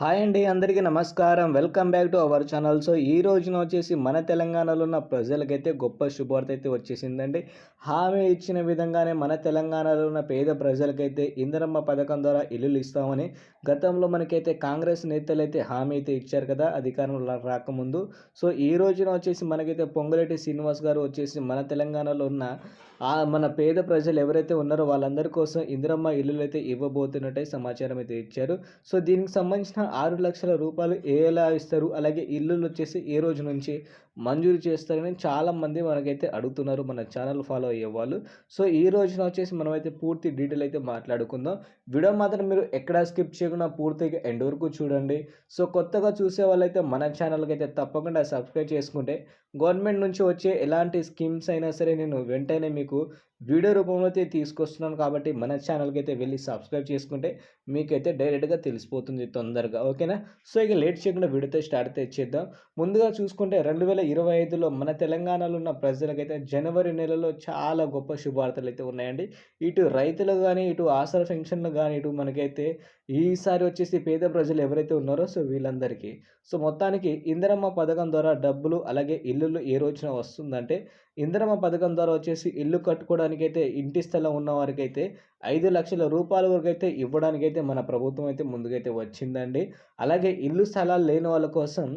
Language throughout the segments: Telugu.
హాయ్ అండి అందరికీ నమస్కారం. Welcome back to our channel. So ఈ రోజున వచ్చేసి మన తెలంగాణలో ఉన్న ప్రజలకైతే గొప్ప శుభార్త అయితే వచ్చేసిందండి. హామీ ఇచ్చిన విధంగానే మన తెలంగాణలో ఉన్న పేద ప్రజలకైతే ఇందిరమ్మ పథకం ద్వారా ఇల్లులు ఇస్తామని గతంలో మనకైతే కాంగ్రెస్ నేతలు అయితే హామీ అయితే ఇచ్చారు కదా అధికారంలో రాకముందు. సో ఈ రోజున వచ్చేసి మనకైతే పొంగులేటి శ్రీనివాస్ గారు వచ్చేసి మన తెలంగాణలో ఉన్న మన పేద ప్రజలు ఎవరైతే ఉన్నారో వాళ్ళందరి కోసం ఇందిరమ్మ ఇల్లులు అయితే ఇవ్వబోతున్నట్టే సమాచారం అయితే ఇచ్చారు. సో దీనికి సంబంధించిన ఆరు లక్షల రూపాయలు ఎలా ఇస్తారు? అలాగే ఇల్లులు వచ్చేసి ఏ రోజు నుంచి మంజూరు చేస్తారని చాలామంది మనకైతే అడుగుతున్నారు మన ఛానల్ ఫాలో అయ్యే వాళ్ళు. సో ఈ రోజున వచ్చేసి మనమైతే పూర్తి డీటెయిల్ అయితే మాట్లాడుకుందాం. వీడియో మాత్రం మీరు ఎక్కడా స్కిప్ చేయకుండా పూర్తిగా ఎండ్ వరకు చూడండి. సో కొత్తగా చూసే వాళ్ళైతే మన ఛానల్కి అయితే తప్పకుండా సబ్స్క్రైబ్ చేసుకుంటే గవర్నమెంట్ నుంచి వచ్చే ఎలాంటి స్కీమ్స్ అయినా సరే నేను వెంటనే మీకు వీడియో రూపంలో అయితే తీసుకొస్తున్నాను కాబట్టి మన ఛానల్కి అయితే వెళ్ళి సబ్స్క్రైబ్ చేసుకుంటే మీకైతే డైరెక్ట్గా తెలిసిపోతుంది తొందరగా. ఓకేనా? సో ఇక లేట్ చేయకుండా వీడియోతో స్టార్ట్ అయితే చేద్దాం. ముందుగా చూసుకుంటే రెండు వేల ఇరవై ఐదులో మన తెలంగాణలో ఉన్న ప్రజలకైతే జనవరి నెలలో చాలా గొప్ప శుభార్తలు అయితే ఉన్నాయండి. ఇటు రైతులు కానీ ఇటు ఆసర ఫెన్షన్లు కానీ ఇటు మనకైతే ఈసారి వచ్చేసి పేద ప్రజలు ఎవరైతే ఉన్నారో సో వీళ్ళందరికీ. సో మొత్తానికి ఇందిరమ్మ పథకం ద్వారా డబ్బులు అలాగే ఇల్లులు ఏ రోజున వస్తుందంటే ఇందిరమ్మ పథకం ద్వారా వచ్చేసి ఇల్లు కట్టుకోవడానికైతే ఇంటి స్థలం ఉన్న వారికైతే ఐదు లక్షల రూపాయల వరకు అయితే ఇవ్వడానికైతే మన ప్రభుత్వం అయితే ముందుకైతే వచ్చిందండి. అలాగే ఇల్లు స్థలాలు లేని వాళ్ళ కోసం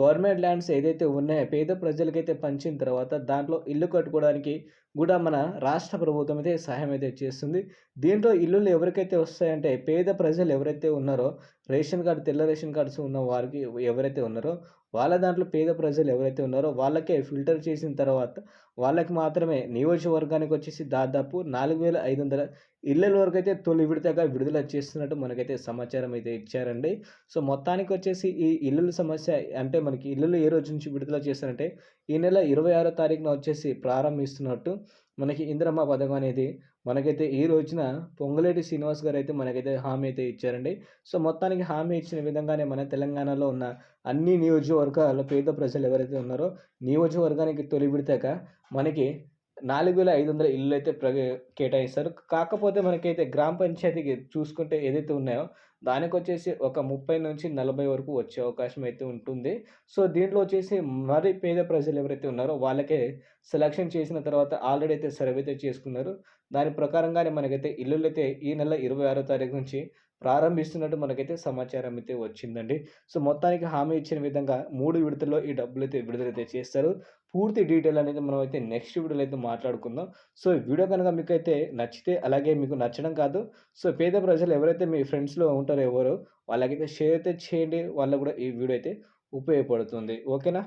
గవర్నమెంట్ ల్యాండ్స్ ఏదైతే ఉన్నాయో పేద ప్రజలకైతే పంచిన తర్వాత దాంట్లో ఇల్లు కట్టుకోవడానికి కూడా మన రాష్ట్ర ప్రభుత్వం అయితే సహాయం అయితే చేస్తుంది. దీంట్లో ఇల్లులు ఎవరికైతే వస్తాయంటే పేద ప్రజలు ఎవరైతే ఉన్నారో రేషన్ కార్డు తెల్ల రేషన్ కార్డ్స్ ఉన్న వారికి ఎవరైతే ఉన్నారో వాళ్ళ దాంట్లో పేద ప్రజలు ఎవరైతే ఉన్నారో వాళ్ళకే ఫిల్టర్ చేసిన తర్వాత వాళ్ళకి మాత్రమే నియోజకవర్గానికి వచ్చేసి దాదాపు నాలుగు వేల ఐదు వందల ఇళ్ళల వరకు అయితే తొలి విడతగా విడుదల చేస్తున్నట్టు మనకైతే సమాచారం అయితే ఇచ్చారండి. సో మొత్తానికి వచ్చేసి ఈ ఇల్లుల సమస్య అంటే మనకి ఇల్లులు ఏ రోజు నుంచి విడుదల చేస్తారంటే ఈ నెల ఇరవై ఆరో తారీఖున వచ్చేసి ప్రారంభిస్తున్నట్టు మనకి ఇంద్రమ్మ పథకం అనేది మనకైతే ఈ రోజున పొంగులేటి శ్రీనివాస్ గారు అయితే మనకైతే హామీ అయితే ఇచ్చారండి. సో మొత్తానికి హామీ ఇచ్చిన విధంగానే మన తెలంగాణలో ఉన్న అన్ని నియోజకవర్గాల పేద ప్రజలు ఎవరైతే ఉన్నారో నియోజకవర్గానికి తొలి విడతాక మనకి నాలుగు వేల ఐదు వందల ఇల్లు అయితే ప్ర కేటాయిస్తారు. కాకపోతే మనకైతే గ్రామ పంచాయతీకి చూసుకుంటే ఏదైతే ఉన్నాయో దానికి వచ్చేసి ఒక ముప్పై నుంచి నలభై వరకు వచ్చే అవకాశం అయితే ఉంటుంది. సో దీంట్లో వచ్చేసి మరి పేద ప్రజలు ఎవరైతే ఉన్నారో వాళ్ళకే సెలక్షన్ చేసిన తర్వాత ఆల్రెడీ అయితే సర్వే అయితే చేసుకున్నారు. దాని ప్రకారంగానే మనకైతే ఇల్లులు అయితే ఈ నెల ఇరవై ఆరో తారీఖు నుంచి ప్రారంభిస్తున్నట్టు మనకైతే సమాచారం అయితే వచ్చిందండి. సో మొత్తానికి హామీ ఇచ్చిన విధంగా మూడు విడతల్లో ఈ డబ్బులు అయితే విడుదలైతే చేస్తారు. పూర్తి డీటెయిల్ అనేది మనం అయితే నెక్స్ట్ వీడియోలో అయితే మాట్లాడుకుందాం. సో వీడియో కనుక మీకు అయితే నచ్చితే అలాగే మీకు నచ్చడం కాదు. సో పేద ప్రజలు ఎవరైతే మీ ఫ్రెండ్స్లో ఉంటారో ఎవరో వాళ్ళకైతే షేర్ అయితే చేయండి. వాళ్ళకు కూడా ఈ వీడియో అయితే ఉపయోగపడుతుంది. ఓకేనా?